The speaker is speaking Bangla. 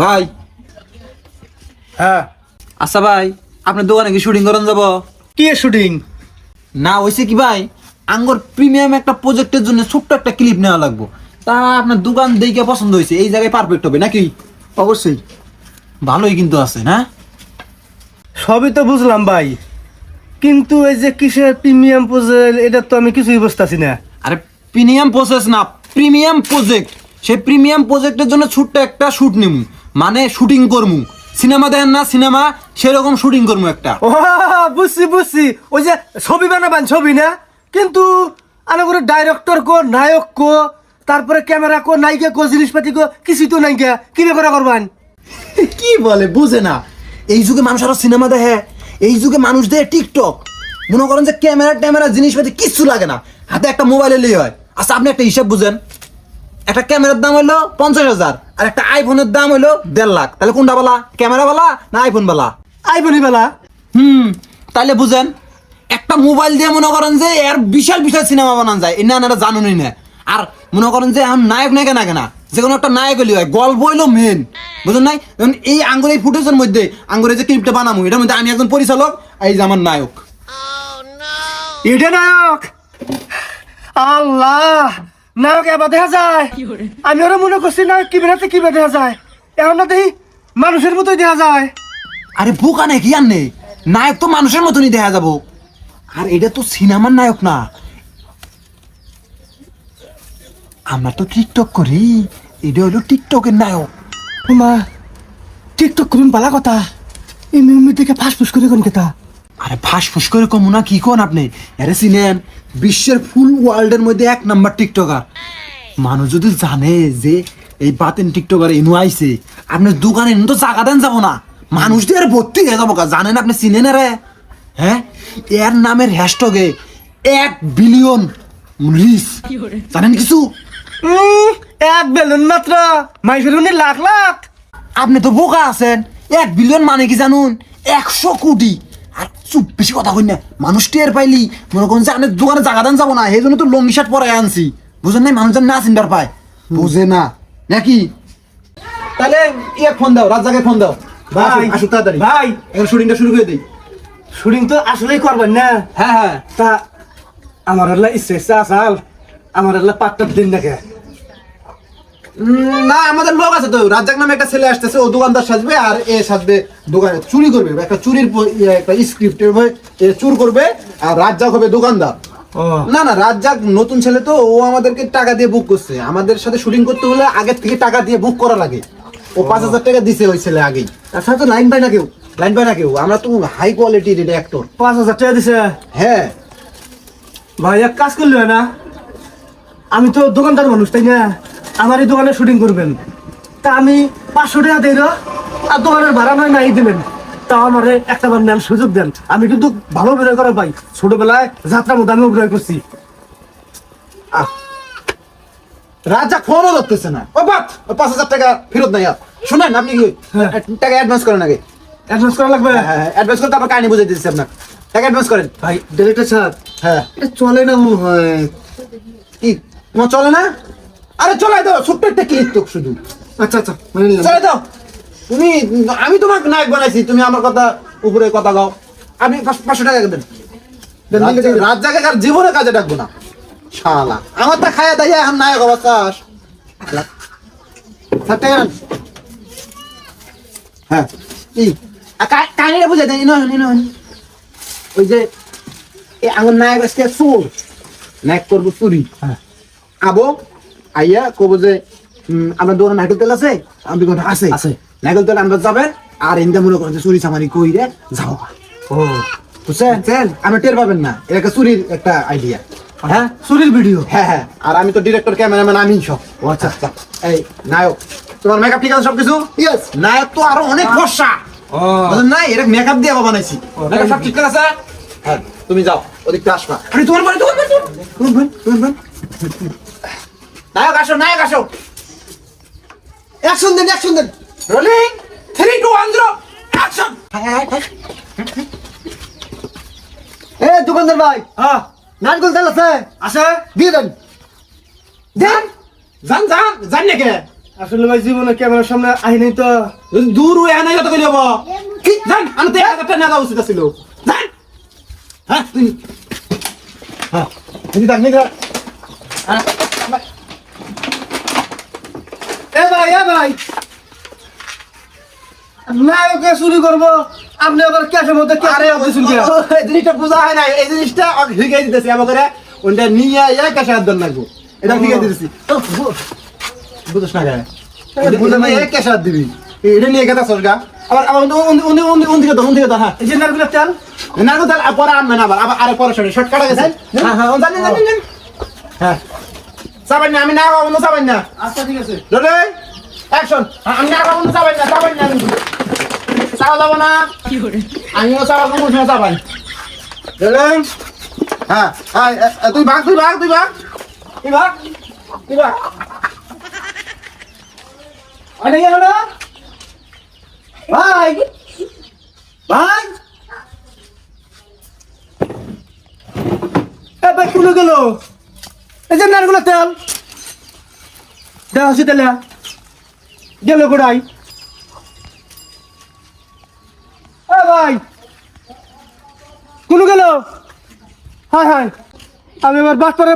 ভাই। হ্যাঁ। আচ্ছা ভাই আপনার দোকানে কি শুটিং করেন যাব? কি শুটিং না কি ভাই? আঙ্গর প্রিমিয়াম একটা প্রজেক্টের জন্য ছোট্ট একটা ক্লিপ নেওয়া লাগবে। তা আপনার দোকান দেখে পছন্দ হয়েছে এই জায়গায় পারফেক্ট হবে নাকি? অবশ্যই। ভালোই কিন্তু আছে না? সবই তো বুঝলাম ভাই। কিন্তু এই যে কিসের প্রিমিয়াম পোজেল এটা তো আমি কিছুই বুঝতেছি না। আরে প্রিমিয়াম প্রসেস না প্রিমিয়াম প্রজেক্ট সেই প্রিমিয়াম প্রজেক্টের জন্য ছোট্ট একটা শুট নিমু। মানে শুটিং করমু। সিনেমা দেখেন না সিনেমা সেরকম শুটিং করমু একটা। ও বুঝছি বুঝছি। ওই যে ছবি বানাবেন ছবি না? কিন্তু আনা করে ডাইরেক্টর কো নায়ক কো তারপরে ক্যামেরা কো নায়িকা কো জিনিসপাতি কো কিছুই তো নায়িকা কি করে করবেন? কি বলে বুঝে না। এই যুগে মানুষ আরও সিনেমা দেখে এই যুগে মানুষ দেখে টিকটক মনে করেন যে ক্যামেরা ট্যামেরা জিনিসপাতি কিচ্ছু লাগে না। হাতে একটা মোবাইল এলেই হয়। আচ্ছা আপনি একটা হিসাব বুঝেন। একটা ক্যামেরার দাম হলো পঞ্চাশ হাজার আর একটা আইফোনের দাম হলো দেড় লাখ। তাহলে কোনটা বলা? ক্যামেরা বলা না আইফোন বলা? আইবনি বেলা। হুম তাহলে বুঝেন একটা মোবাইল দিয়ে মনে করেন যে এর বিশাল বিশাল সিনেমা বানানো যায়। এটা আপনারা জানুনই না। আর মনে করেন যে এখন নায়ক নায়িকা নাগে কেনা যে কোনো একটা নায়ক হলি হয়। গল্প হইল মেন বুঝলেন নাই? এখন এই আঙ্গুর এই ফুটেজের মধ্যে আঙ্গুরে যে ক্লিপটা বানাবো এটার মধ্যে আমি একজন পরিচালক এই যে আমার নায়ক। এটা নায়ক? আল্লাহ! নায়ক এবার দেখা যায়। আমি ওরা মনে করছি নায়ক কি বেড়াতে কি দেখা যায়। এখন না দেখি মানুষের মতোই দেখা যায়। আরে বোকা নাকি আর নেই নায়ক তো মানুষের মতনই দেখা যাব। আর এটা তো সিনেমার নায়ক না। আমরা তো টিকটক করি এটা হলো টিকটকের নায়ক। মা টিকটক করুন পালা কথা। এমনি এমনি থেকে ফাঁস ফুস করে কোন কথা আরে ফাঁস ফুস করে কমু না কি কোন আপনি? আরে চিনেন বিশ্বের ফুল ওয়ার্ল্ডের মধ্যে এক নাম্বার টিকটকার মানুষ যদি জানে যে এই বাতেন টিকটকার এনু আইছে আপনার দোকানে এনু তো জায়গা দেন যাব না। মানুষ দিয়ে আর ভর্তি হয়ে যাব কা জানেন আপনি চিনেন রে হ্যাঁ? এর নামের হ্যাশটগে এক বিলিয়ন রিস জানেন কিছু? এক বেলুন মাত্র। মাইফের উনি লাখ লাখ। আপনি তো বোকা আছেন এক বিলিয়ন মানে কি জানুন? একশো কোটি। আর চুপ বেশি কথা কই না। মানুষ টের পাইলি মনে করুন যে আপনার দোকানে জায়গা দান যাব না সেই জন্য তো লঙ্গি শার্ট পরে আনছি। বুঝেন নাই মানুষজন না চিন্তার পায়। বুঝে না। নাকি? তাহলে ইয়ে ফোন দাও রাত জায়গায় ফোন দাও। ভাই, আসুক, আসুক তাড়াতাড়ি। ভাই। এখন শুটিংটা শুরু করে দিই। শুটিং তো আসলেই করবেন না? হ্যাঁ হ্যাঁ। তা আমার আল্লাহ ইচ্ছে ইচ্ছে আসাল। আমার আল্লাহ পাত্তার দিন দেখে। না আমাদের লোক আছে তো। রাজ্জাক নামে একটা ছেলে আসতেছে ও দোকানদার সাজবে আর এ সাজবে দোকানে চুরি করবে একটা চুরির ইয়ে, একটা স্ক্রিপ্ট চুর করবে আর রাজ্জাক হবে দোকানদার। না না রাজ্জাক নতুন ছেলে তো ও আমাদেরকে টাকা দিয়ে বুক করছে। আমাদের সাথে শুটিং করতে হলে আগের থেকে টাকা দিয়ে বুক করা লাগে। ও পাঁচ হাজার টাকা দিছে ওই ছেলে আগেই। তাছাড়া তো লাইন পাই না কেউ লাইন পায় না কেউ। আমরা তো হাই কোয়ালিটির এটা অ্যাক্টর পাঁচ হাজার টাকা দিছে? হ্যাঁ। ভাই এক কাজ করলে না? আমি তো দোকানদার মানুষ তাই না? আমার এই দোকানে শুটিং করবেন। তা আমি পাঁচশো টাকা দিই না, আর দোকানের ভাড়া নয় নাই দিবেন তা আমার একটা বার নেন সুযোগ দেন। আমি কিন্তু ভালো অভিনয় করে পাই। ছোটবেলায় যাত্রা মতো আমি অভিনয় করছি। রাজ্জাক ফোনও ধরতেছে না। ও বাত পাঁচ হাজার টাকা ফেরত নাই শুনেন আপনি কি হ্যাঁ। টাকা অ্যাডভান্স করেন আগে? অ্যাডভান্স করা লাগবে? হ্যাঁ অ্যাডভান্স করে তারপর কাহিনী বুঝাই দিচ্ছি আপনার টাকা অ্যাডভান্স করেন। ভাই ডিরেক্টর স্যার। হ্যাঁ। চলে না মনে হয়। কি? তোমার চলে না? আরে চলে দাও ছোট্ট একটা ক্লিক তো শুধু। আচ্ছা আচ্ছা মেনে। চলে দাও। তুমি আমি তোমাকে নায়ক বানাইছি তুমি আমার কথা উপরে কথা গাও আমি পাঁচ- পাঁচশো টাকা দেন। রাত জায়গায় আর জীবনে কাজে ডাকবো না। শালা। আমার তা খায়া দাইয়া এখন নায়ক অবস্থা। ষাট টাকা। হ্যাঁ। কাহিনীটা বুঝাই দেন ইনো ইনো ওই যে এই আমার নায়ক আজকে চোর। নায়ক করব চুরি। হ্যাঁ। আবো আইয়া কব যে আপনার দোকানে নাইকেল তেল আছে আমি কথা আছে। আছে। নাইকেল তেল আমরা যাবেন আর ইন্দা মনে করেন যে চুরি চামারি কইরে যাও ও। বুঝছেন? আপনি টের পাবেন না এটা একটা চুরির একটা আইডিয়া হ্যাঁ? চুরির ভিডিও হ্যাঁ হ্যাঁ। আর আমি তো ডিরেক্টর ক্যামেরাম্যান আমি সব। ও আচ্ছা আচ্ছা। এই নায়ক তোমার মেকআপ ঠিক আছে সবকিছু? ইয়েস নায়ক তো আরও অনেক ফর্সা ও। না? এটা মেকআপ দিয়ে বানাইছি। মেকআপ সব ঠিক আছে? হ্যাঁ। তুমি যাও ওদিকটা আসবা। আরে তোমার বাড়ি তোমার বাড়ি। তোমার বাড়ি তোমার বাড়ি। নায়ক আসো নায়ক আসো। অ্যাকশন দেন অ্যাকশন দেন। Rolling three two one zero action এ দোকানদার ভাই। হ্যাঁ। নারকেল তেল আছে? আছে? দিয়ে দেন। দেন? যান যান যান নাকি? আসলে ভাই জীবনে ক্যামেরার সামনে আহি নাই তো। যদি দূর হয়ে আনে কত কইলে কি? জান আমি তো এক হাজার টাকা নেওয়া উচিত ছিল জান হ্যাঁ হ্যাঁ। তুই দেখ নিগা হ্যাঁ এ ভাই এ ভাই না ওকে চুরি করব আপনি আবার ক্যাশের মধ্যে আরে ক্যাশে শুনতে এই জিনিসটা বোঝা হয় না এই জিনিসটা শিখাই দিতেছি আমাকে ওটা নিয়ে ইয়া কাছে হাত দেন লাগবো। এটা শিখাই দিতেছি। বুঝছ না গায়ে বুঝে নাই। নিয়ে কাছে হাত দিবি। এটা নিয়ে গেতা সরগা আবার আবার উন উন উন উন দিকে দাও দিকে হ্যাঁ। এই যে নারগুলো তেল? না গো পরে আনবে না আবার আবার আরে পরে শর্ট শর্ট কাটা গেছে। হ্যাঁ হ্যাঁ জানি জানি জানি। হ্যাঁ। সাবান না আমি না অন্য সাবান না। আচ্ছা ঠিক আছে। রে অ্যাকশন আমি না অন্য সাবান না সাবান না আমি। সাবা যাব না। আমিও সাবা কোনো সময় সাবান রে হ্যাঁ হ্যাঁ তুই ভাগ তুই ভাগ তুই ভাগ। তুই ভাগ তুই ভাগ। অনেক গেল না ভাই ভাই ভাই কোনে গেল? এই যে নারগুলো তেল। দেওয়া হচ্ছে তেলে। গেল কোড়াই ভাই কোন গেল? হ্যাঁ হ্যাঁ আমি এবার বাস পরে